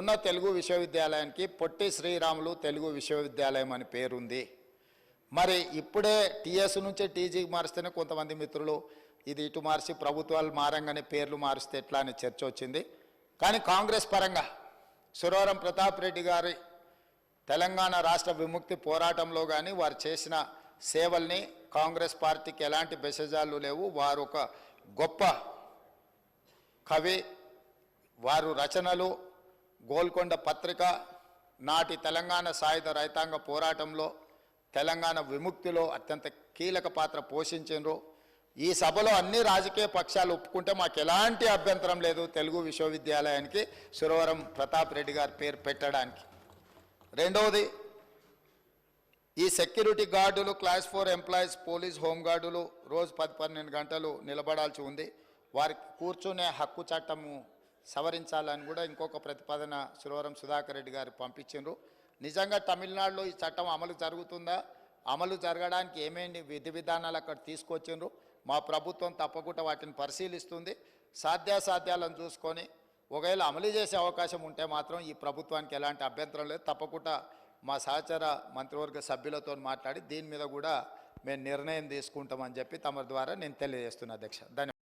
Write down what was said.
ఉన్న తెలుగు విశ్వవిద్యాలయానికి పొట్టి శ్రీరాములు తెలుగు విశ్వవిద్యాలయం అని పేరుంది. మరి ఇప్పుడే టీఎస్ నుంచి టీజీకి మారిస్తేనే కొంతమంది మిత్రులు ఇది ఇటు మార్చి ప్రభుత్వాలు మారంగానే పేర్లు మారిస్తే ఎట్లా అని చర్చ వచ్చింది. కానీ కాంగ్రెస్ పరంగా సురవరం ప్రతాప్ రెడ్డి గారి తెలంగాణ రాష్ట్ర విముక్తి పోరాటంలో కానీ వారు చేసిన సేవల్ని కాంగ్రెస్ పార్టీకి ఎలాంటి బెసజాలు లేవు. వారు ఒక గొప్ప కవి వారు రచనలు గోల్కొండ పత్రిక నాటి తెలంగాణ సాయుధ రైతాంగ పోరాటంలో తెలంగాణ విముక్తిలో అత్యంత కీలక పాత్ర పోషించారు ఈ సభలో అన్ని రాజకీయ పక్షాలు ఒప్పుకుంటే మాకు ఎలాంటి అభ్యంతరం లేదు తెలుగు విశ్వవిద్యాలయానికి సురవరం ప్రతాప్ రెడ్డి గారి పేరు పెట్టడానికి. రెండవది ఈ సెక్యూరిటీ గార్డులు క్లాస్ ఫోర్ ఎంప్లాయీస్ పోలీస్ హోంగార్డులు రోజు పది పన్నెండు గంటలు నిలబడాల్సి ఉంది. వారికి కూర్చునే హక్కు చట్టము సవరించాలని కూడా ఇంకొక ప్రతిపాదన సురవరం సుధాకర్ రెడ్డి గారు పంపించారు నిజంగా తమిళనాడులో ఈ చట్టం అమలు జరుగుతుందా? అమలు జరగడానికి ఏమేమి విధి విధానాలు అక్కడ తీసుకొచ్చిండ్రు? మా ప్రభుత్వం తప్పకుండా వాటిని పరిశీలిస్తుంది. సాధ్యాసాధ్యాలను చూసుకొని ఒకవేళ అమలు చేసే అవకాశం ఉంటే మాత్రం ఈ ప్రభుత్వానికి ఎలాంటి అభ్యంతరం లేదు. తప్పకుండా మా సహచర మంత్రివర్గ సభ్యులతో మాట్లాడి దీని మీద కూడా మేము నిర్ణయం తీసుకుంటామని చెప్పి తమ ద్వారా నేను తెలియజేస్తున్నా అధ్యక్ష. ధన్యవాదాలు.